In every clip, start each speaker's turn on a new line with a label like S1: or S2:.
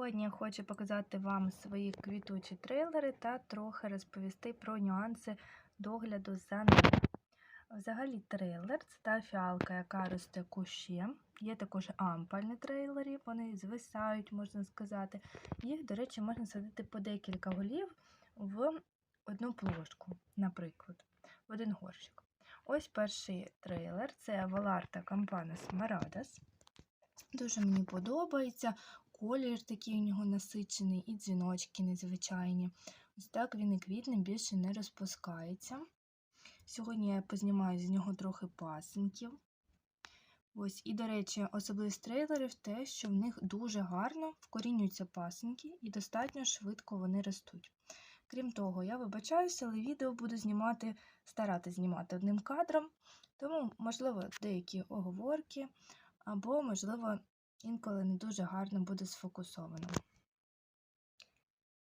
S1: Сьогодні я хочу показати вам свої квітучі трейлери та трохи розповісти про нюанси догляду за ними. Взагалі, трейлер це та фіалка, яка росте кущем. Є також ампальні трейлери, вони звисають, можна сказати. Їх, до речі, можна садити по декілька голів в одну плошку, наприклад, в один горщик. Ось перший трейлер це Валарта Campanus Maradas. Дуже мені подобається. Колір такий у нього насичений, і дзвіночки незвичайні. Ось так він і квітне більше не розпускається. Сьогодні я познімаю з нього трохи пасенків. Ось, І, до речі, особливість трейлерів те, що в них дуже гарно вкорінюються пасенки і достатньо швидко вони ростуть. Крім того, я вибачаюся, але відео буду знімати, старати знімати одним кадром, тому, можливо, деякі оговорки, або, можливо, інколи не дуже гарно буде сфокусовано.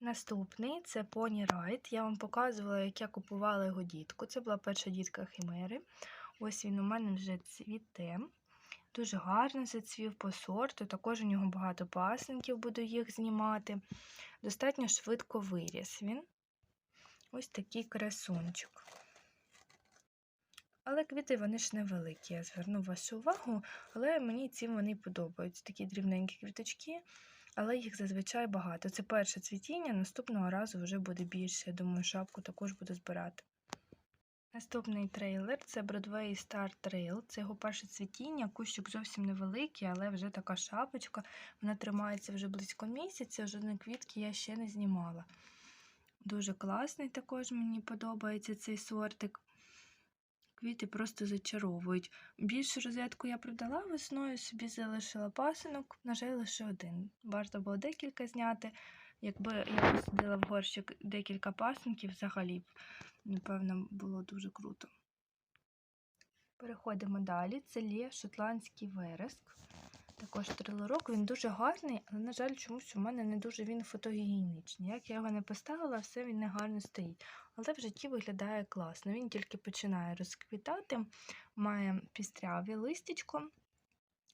S1: Наступний це Pony Ride. Я вам показувала, як я купувала його дітку. Це була перша дітка Химери. Ось він у мене вже цвіте. Дуже гарно зацвів по сорту. Також у нього багато пасенків, буду їх знімати. Достатньо швидко виріс він. Ось такий красунчик. Але квіти вони ж невеликі. Я зверну вашу увагу, але мені ці вони подобаються. Такі дрібненькі квіточки, але їх зазвичай багато. Це перше цвітіння, наступного разу вже буде більше. Я думаю, шапку також буду збирати. Наступний трейлер це Broadway Star Trail. Це його перше цвітіння. Кущик зовсім невеликий, але вже така шапочка. Вона тримається вже близько місяця, жодної квітки я ще не знімала. Дуже класний також мені подобається цей сортик. Квіти просто зачаровують. Більшу розетку я продала весною, собі залишила пасинок, на жаль, лише один. Варто було декілька зняти. Якби я посадила в горщик декілька пасинків, взагалі б, напевно, було дуже круто. Переходимо далі. Це лє шотландський вереск. Також трилорок, він дуже гарний, але, на жаль, чомусь у мене не дуже він фотогенічний. Як я його не поставила, все він не гарно стоїть. Але в житті виглядає класно. Він тільки починає розквітати, має пістряві листячко.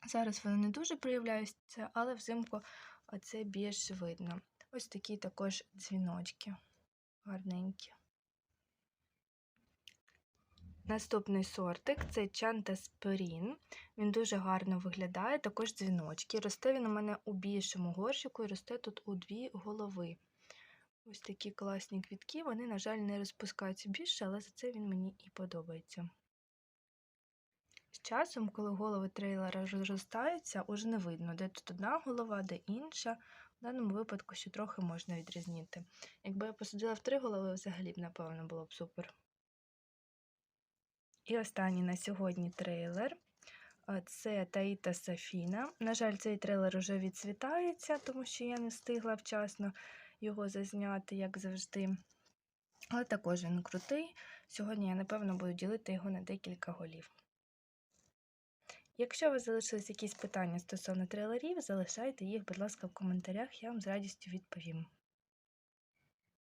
S1: Зараз воно не дуже проявляються, але взимку це більш видно. Ось такі також дзвіночки гарненькі. Наступний сортик це Чантасперін. Він дуже гарно виглядає, також дзвіночки. Росте він у мене у більшому горщику і росте тут у дві голови. Ось такі класні квітки, вони, на жаль, не розпускаються більше, але за це він мені і подобається. З часом, коли голови трейлера розростаються, уже не видно, де тут одна голова, де інша. В даному випадку ще трохи можна відрізнити. Якби я посадила в три голови, взагалі б, напевно, було б супер. І останній на сьогодні трейлер. Це Таїта Сафіна. На жаль, цей трейлер вже відцвітається, тому що я не встигла вчасно його зазняти, як завжди. Але також він крутий. Сьогодні я, напевно, буду ділити його на декілька голів. Якщо у вас залишились якісь питання стосовно трейлерів, залишайте їх, будь ласка, в коментарях, я вам з радістю відповім.